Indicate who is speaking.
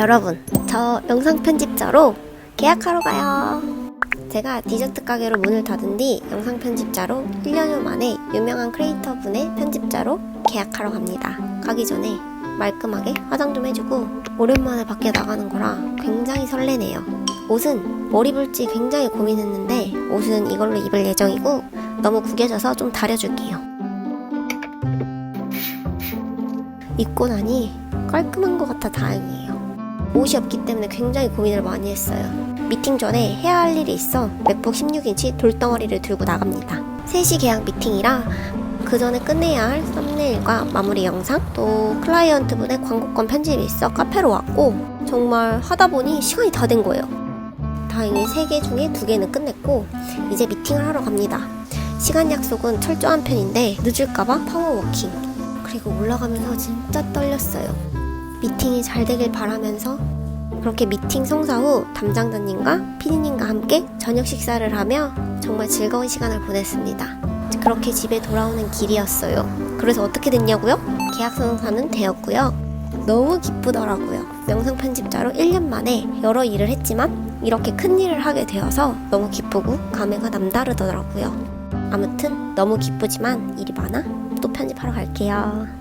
Speaker 1: 여러분, 저 영상 편집자로 계약하러 가요. 제가 디저트 가게로 문을 닫은 뒤 영상 편집자로 1년여 만에 유명한 크리에이터 분의 편집자로 계약하러 갑니다. 가기 전에 말끔하게 화장 좀 해주고 오랜만에 밖에 나가는 거라 굉장히 설레네요. 옷은 머리 볼지 굉장히 고민했는데 옷은 이걸로 입을 예정이고 너무 구겨져서 좀 다려줄게요. 입고 나니 깔끔한 것 같아 다행이에요. 옷이 없기 때문에 굉장히 고민을 많이 했어요. 미팅 전에 해야 할 일이 있어 맥북 16인치 돌덩어리를 들고 나갑니다. 3시 계약 미팅이라 그 전에 끝내야 할 썸네일과 마무리 영상 또 클라이언트 분의 광고권 편집이 있어 카페로 왔고 정말 하다 보니 시간이 다 된 거예요. 다행히 3개 중에 2개는 끝냈고 이제 미팅을 하러 갑니다. 시간 약속은 철저한 편인데 늦을까봐 파워워킹 그리고 올라가면서 진짜 떨렸어요. 미팅이 잘 되길 바라면서 그렇게 미팅 성사 후 담당자님과 피디님과 함께 저녁 식사를 하며 정말 즐거운 시간을 보냈습니다. 그렇게 집에 돌아오는 길이었어요. 그래서 어떻게 됐냐고요? 계약 성사는 되었고요. 너무 기쁘더라고요. 영상 편집자로 1년 만에 여러 일을 했지만 이렇게 큰 일을 하게 되어서 너무 기쁘고 감회가 남다르더라고요. 아무튼 너무 기쁘지만 일이 많아 또 편집하러 갈게요.